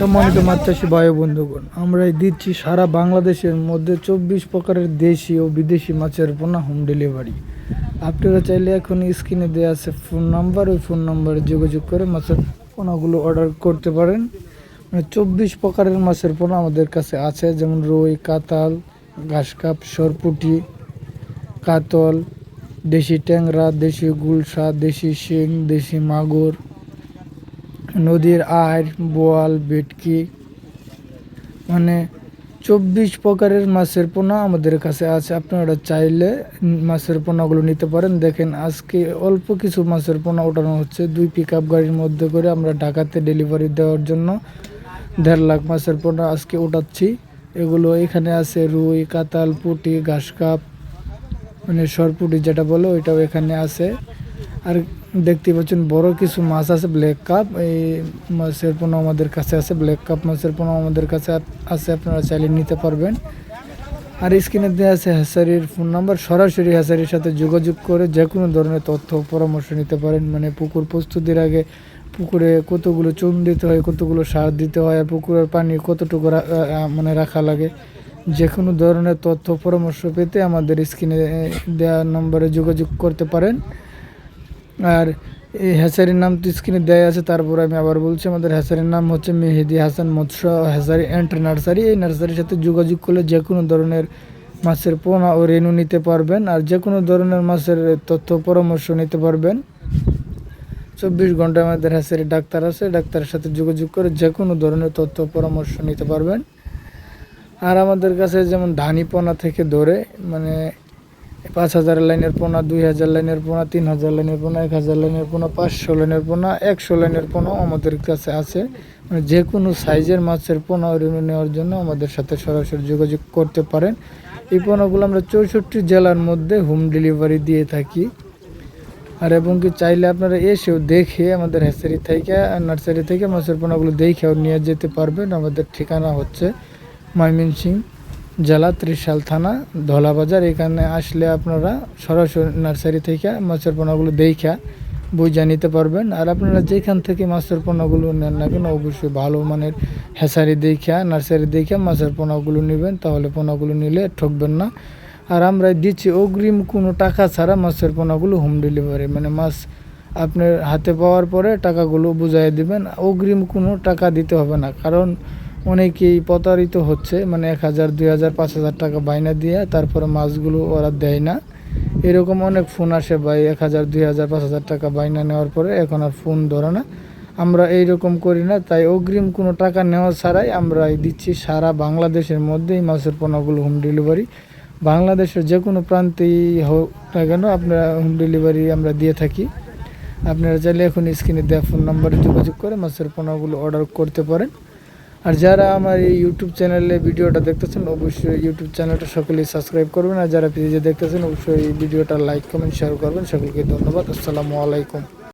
সম্মানিত মাত্রাসী ভাই বন্ধুগণ আমরা দিচ্ছি সারা বাংলাদেশের মধ্যে চব্বিশ প্রকারের দেশি ও বিদেশি মাছের পোনা হোম ডেলিভারি আপনারা চাইলে এখন স্ক্রিনে দেওয়া আছে ফোন নাম্বার ওই ফোন নাম্বারে যোগাযোগ করে মাছের পোনাগুলো অর্ডার করতে পারেন। মানে চব্বিশ প্রকারের মাছের পোনা আমাদের কাছে আছে, যেমন রুই কাতাল ঘাসকাপ, সরপুটি, কাতল দেশি ট্যাংরা, দেশি গুলশা, দেশি শিং, দেশি মাগুর, নদীর আড়, বোয়াল, ভেটকি মানে চব্বিশ প্রকারের মাছের পোনা আমাদের কাছে আছে। আপনারা চাইলে মাছের পোনাগুলো নিতে পারেন। দেখেন, আজকে অল্প কিছু মাছের পোনা ওঠানো হচ্ছে। দুই পিক গাড়ির মধ্যে করে আমরা ঢাকাতে ডেলিভারি দেওয়ার জন্য দেড় লাখ মাছের পোনা আজকে ওঠাচ্ছি। এগুলো এখানে আছে রুই কাতাল পুটি, ঘাস, কাপ মানে সরপুটি যেটা বলো, ওইটাও এখানে আছে। আর দেখতে পাচ্ছেন বড় কিছু মাছ আছে ব্ল্যাক কাপ এই মাছের পোনা আমাদের কাছে আছে ব্ল্যাক কাপ মাছের পোনা আমাদের কাছে আছে, আপনারা চাইলে নিতে পারবেন। আর স্ক্রিনে দেওয়া আছে হ্যাসারির ফোন নাম্বার সরাসরি হ্যাসারির সাথে যোগাযোগ করে যে কোনো ধরনের তথ্য পরামর্শ নিতে পারেন। মানে পুকুর প্রস্তুতির আগে পুকুরে কতগুলো চুন দিতে হয়, কতগুলো সার দিতে হয়, আর পুকুরের পানি কতটুকু মানে রাখা লাগে। যে কোনো ধরনের তথ্য পরামর্শ পেতে আমাদের স্ক্রিনে দেওয়া নম্বরে যোগাযোগ করতে পারেন। আর এই হ্যাচারির নাম তো স্ক্রিনে দেওয়া আছে, তারপর আমি আবার বলছি, আমাদের হ্যাচারির নাম হচ্ছে মেহেদি হাসান মৎস্য হ্যাচারি অ্যান্ড নার্সারি। এই নার্সারির সাথে যোগাযোগ করলে যে কোনো ধরনের মাছের পোনা ও রেণু নিতে পারবেন আর যে কোনো ধরনের মাছের তথ্য পরামর্শ নিতে পারবেন। চব্বিশ ঘণ্টা আমাদের হ্যাচারি ডাক্তার আছে, ডাক্তারের সাথে যোগাযোগ করে যে কোনো ধরনের তথ্য পরামর্শ নিতে পারবেন। আর আমাদের কাছে যেমন ধানি পোনা থেকে ধরে মানে পাঁচ হাজার লাইনের পোনা, দুই হাজার লাইনের পোনা, তিন হাজার লাইনের পোনা, এক হাজার লাইনের পোনা, পাঁচশো লাইনের পোনা, একশো লাইনের পোনাও আমাদের কাছে আছে। মানে যে কোনো সাইজের মাছের পোনা নেওয়ার জন্য আমাদের সাথে সরাসরি যোগাযোগ করতে পারেন। এই পোনাগুলো আমরা চৌষট্টি জেলার মধ্যে হোম ডেলিভারি দিয়ে থাকি। আর এবং কি চাইলে আপনারা এসেও দেখে আমাদের হ্যাচারি থেকে, নার্সারি থেকে মাছের পোনাগুলো দেখেও নিয়ে যেতে পারবেন। আমাদের ঠিকানা হচ্ছে ময়মনসিং জেলা ত্রিশাল থানা, ধলাবাজার। এখানে আসলে আপনারা সরাসরি নার্সারি থেকে মাছের পোনাগুলো দেখা বুঝা নিতে পারবেন। আর আপনারা যেখান থেকে মাছের পোনাগুলো নেন না কেন, অবশ্যই ভালো মানের হেসারি দেখা, নার্সারি দেখা মাছের পোনাগুলো নেবেন। তাহলে পোনাগুলো নিলে ঠকবেন না। আর আমরা দিচ্ছি অগ্রিম কোনো টাকা ছাড়া মাছের পোনাগুলো হোম ডেলিভারি মানে মাছ আপনার হাতে পাওয়ার পরে টাকাগুলো বুঝাই দেবেন। অগ্রিম কোনো টাকা দিতে হবে না। কারণ অনেকেই প্রতারিত হচ্ছে মানে এক হাজার, দুই হাজার, পাঁচ হাজার টাকা বাইনা দিয়ে তারপরে মাছগুলো ওরা দেয় না। এরকম অনেক ফোন আসে ভাই, এক হাজার, দুই হাজার, পাঁচ হাজার টাকা বাইনা নেওয়ার পরে এখন আর ফোন ধরে না। আমরা এই রকম করি না, তাই অগ্রিম কোনো টাকা নেওয়া ছাড়াই আমরা দিচ্ছি সারা বাংলাদেশের মধ্যেই মাছের পণ্যগুলো হোম ডেলিভারি বাংলাদেশের যে কোনো প্রান্তেই হোক না কেন আপনারা হোম ডেলিভারি আমরা দিয়ে থাকি। আপনারা চাইলে এখন স্ক্রিনে দেওয়া ফোন নাম্বারে যোগাযোগ করে মাছের পোনাগুলো অর্ডার করতে পারেন। আর যারা আমার এই ইউটিউব চ্যানেলে ভিডিওটা দেখতেছেন, অবশ্যই ইউটিউব চ্যানেলটা সকলেই সাবস্ক্রাইব করবেন। আর যারা পেজে দেখতেছেন, অবশ্যই ভিডিওটা লাইক কমেন্ট শেয়ার করবেন। সকলকে ধন্যবাদ। আসসালামু আলাইকুম।